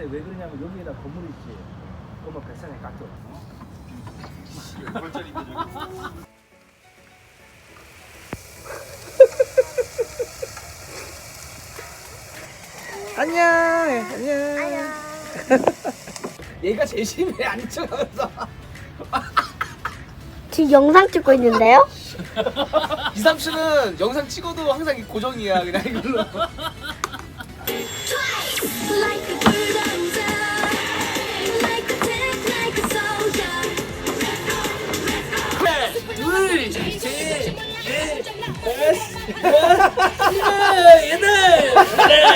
근데 왜 그러냐면 여기에다 건물 있지. 그거 백산에 깎여. 안녕. 안녕. 얘가 제일 심해 안 척하면서. 지금 영상 찍고 있는데요? 이 삼촌은 영상 찍어도 항상 이 고정이야 그냥 이걸로. Like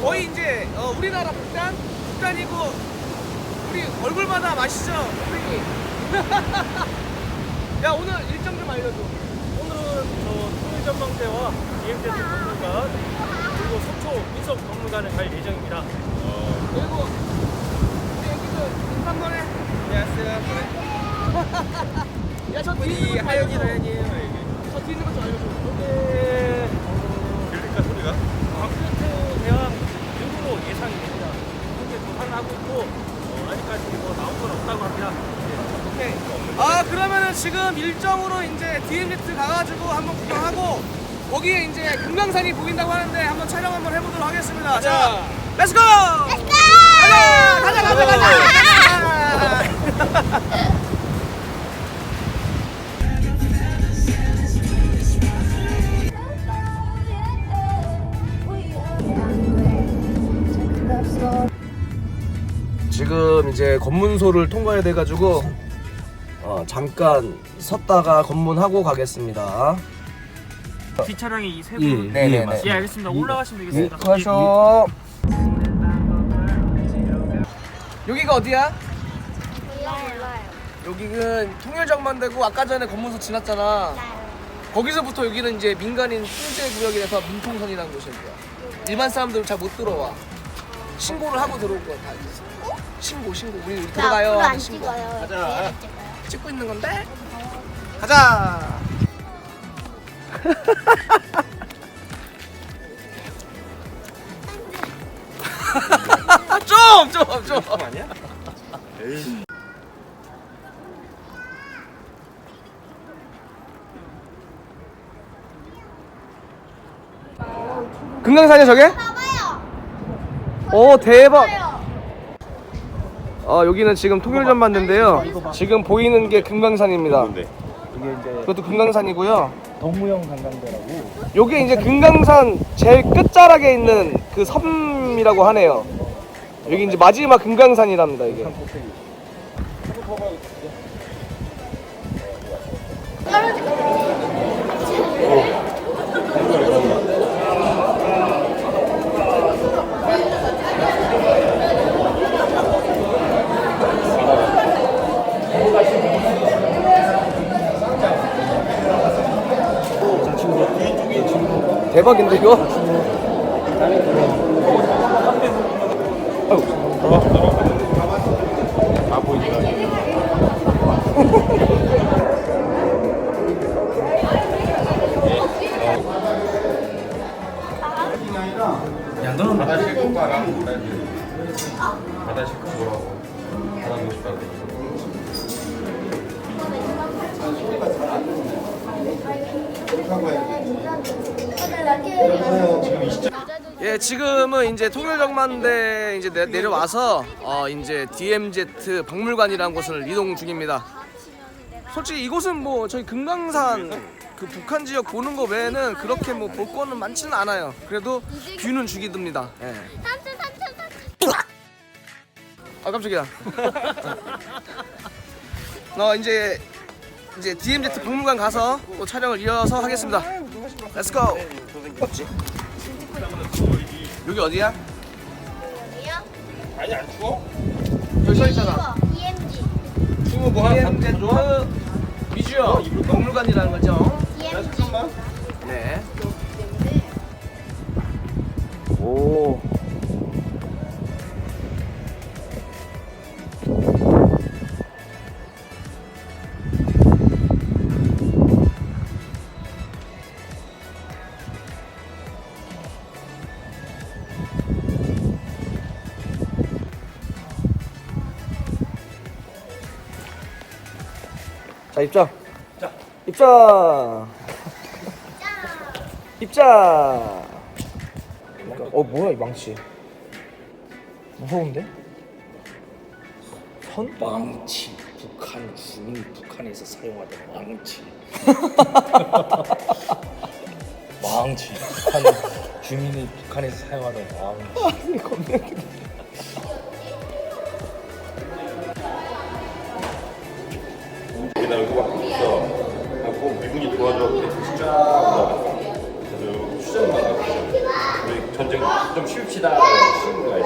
거의 이제 어, 우리나라 북단, 북단이고 우리 얼굴마다 맛있죠, 선생님. 야 오늘 일정 좀 알려줘. 오늘은 저 통일전망대와 EMZ 박물관 그리고 속초 민속 박물관을 갈 예정입니다. 그리고 우리 여기도 인사 한번 해. 안녕하세요. 야저 뒤에 것좀 알려줘. 하고 있고 어, 아직까지 뭐 나온 건 없다고 합니다. 오케이. 아 그러면은 지금 일정으로 이제 DMZ 가가지고 한번 구경하고 거기에 이제 금강산이 보인다고 하는데 한번 촬영 한번 해보도록 하겠습니다. 자, 렛츠고! 렛츠고! 가자, 가자, 가자, 가자! 이제 검문소를 통과해야 돼가지고 어, 잠깐 섰다가 검문하고 가겠습니다. 뒷차량이 세 예, 분. 네, 네, 네. 예, 알겠습니다. 올라가시면 네, 되겠습니다. 가셔. 여기가 어디야? 여기는 통일정만되고 아까 전에 검문소 지났잖아. 거기서부터 여기는 이제 민간인 통제 구역이라서 민통선이라는 곳이야. 일반 사람들은 잘 못 들어와. 신고를 하고 들어올 거야. 다. 신고, 신고. 우리 여기 들어가요. 앞으로 안 신고. 찍어요. 가자. 찍고 있는 건데. 가자. 좀, 좀, 좀. 아니야? 에이. 금강산이야 저게? 오 대박. 어 여기는 지금 통일전 맞는데요. 지금 보이는 게 금강산입니다. 뭔데? 이게 이제 그것도 금강산이고요. 동무형 관광대라고 요게 이제 금강산 제일 끝자락에 있는 그 섬이라고 하네요. 여기 이제 마지막 금강산이랍니다 이게. 대 박인데 이거? 아, 보이니까. 야 너는 바다 싣고 가라. 바다 싣고 뭐라고. 바다 보고 싶다고. 예, 지금은 이제 통일정만대 이제 내, 내려와서 어 이제 DMZ 박물관이라는 곳을 이동 중입니다. 솔직히 이곳은 뭐 저희 금강산 그 북한 지역 보는 거 외에는 그렇게 뭐 볼 거는 많지는 않아요. 그래도 뷰는 죽이듭니다. 예. 아 깜짝이야. 어 이제 이제 DMZ 박물관 가서 또 촬영을 이어서 하겠습니다. Let's go. 어찌? 여기 어디야? 여기요? 아니 안 추워? 여기 써 있잖아. EMG. 추워 뭐한 DMZ 미주요 박물관이라는 거죠. EMG. 잠깐만. 네. 입장. 자. 입장. 입장. 어 뭐야 이 망치. 무서운데? 선? 망치. 북한 주민 북한에서 사용하던 망치. 망치. 북한 주민이 북한에서 사용하던 망치. 나 도와줘. 진짜. 그래서 수정만 하고 우리 전쟁 좀 쉽시다. 쉬운 거야.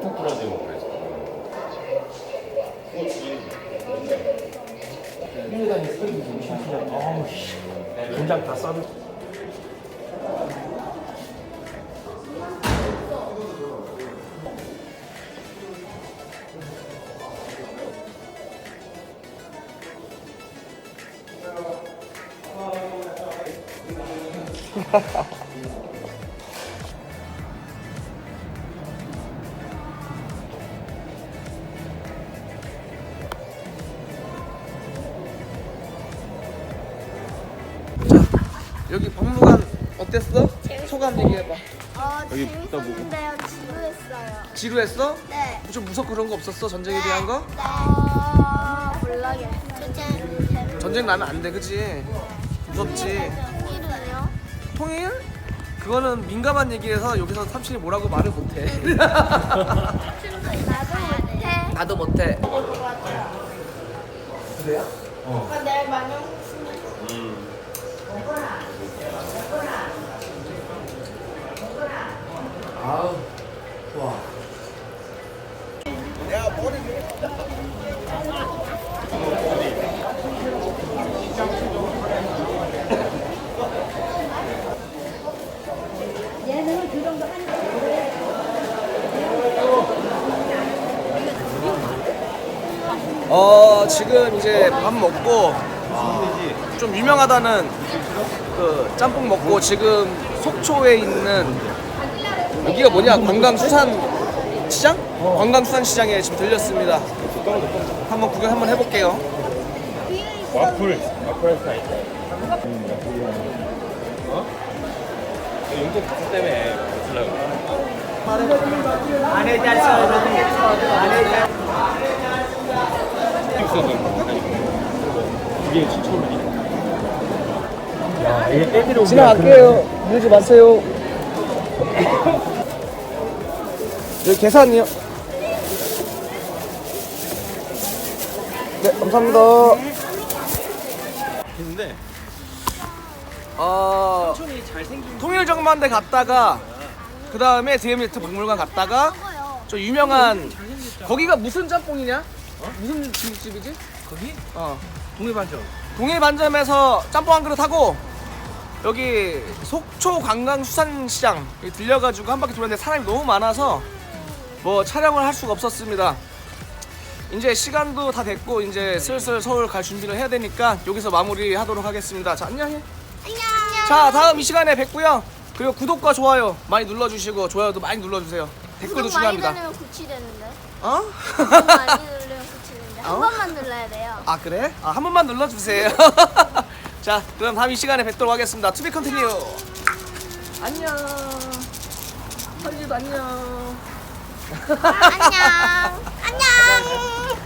푹 부러지고 그래서. 공장 다 싸들. 어땠어? 소감 얘기해봐. 어, 재밌었는데요. 지루했어요. 지루했어? 네. 좀 무섭고 그런 거 없었어? 전쟁에 대한 거? 네. 어, 몰라겠어요. 진짜 전쟁 나면 안 돼, 그치? 무섭지. 이름이요? 통일? 그거는 민감한 얘기라서 여기서 삼촌이 뭐라고 말을 못해. 나도 못해. 나도 못해. 그래요? 아, 내일 만영 아우, 좋아. 어 지금 이제 밥 먹고 좀 유명하다는 그 짬뽕 먹고 지금 속초에 있는 여기가 뭐냐 관광수산 시장? 관광수산 시장에 지금 들렸습니다. 한번 구경 한번 해볼게요. 와플. 와플 스타일. 어? 용돈 가서 때문에 쓰려고. 이게 7,000원이야. 야, 이게 애들이 오면 지나갈게요. 밀지 마세요. 여기 계산이요. 네, 감사합니다. 했는데 어, 잘생긴 통일정만대 갔다가 그 다음에 DMZ 박물관 갔다가. 저 유명한 거기가 무슨 짬뽕이냐? 무슨 중국집이지? 거기 어. 동해반점. 동해 반점에서 짬뽕 한 그릇 하고 여기 속초 관광수산시장 여기 들려가지고 한 바퀴 돌았는데 사람이 너무 많아서 뭐 촬영을 할 수가 없었습니다. 이제 시간도 다 됐고 이제 슬슬 서울 갈 준비를 해야 되니까 여기서 마무리하도록 하겠습니다. 자 안녕히. 안녕. 자 다음 이 시간에 뵙고요. 그리고 구독과 좋아요 많이 눌러주시고 좋아요도 많이 눌러주세요. 댓글도 구독 많이 중요합니다. 누르면 구치되는데. 어? 구독 많이. 한 어? 번만 눌러야 돼요. 아 그래? 아, 한 번만 눌러주세요. 자 그럼 다음 이 시간에 뵙도록 하겠습니다. 투비 컨티뉴. 안녕. 설리도 안녕. 안녕. 안녕.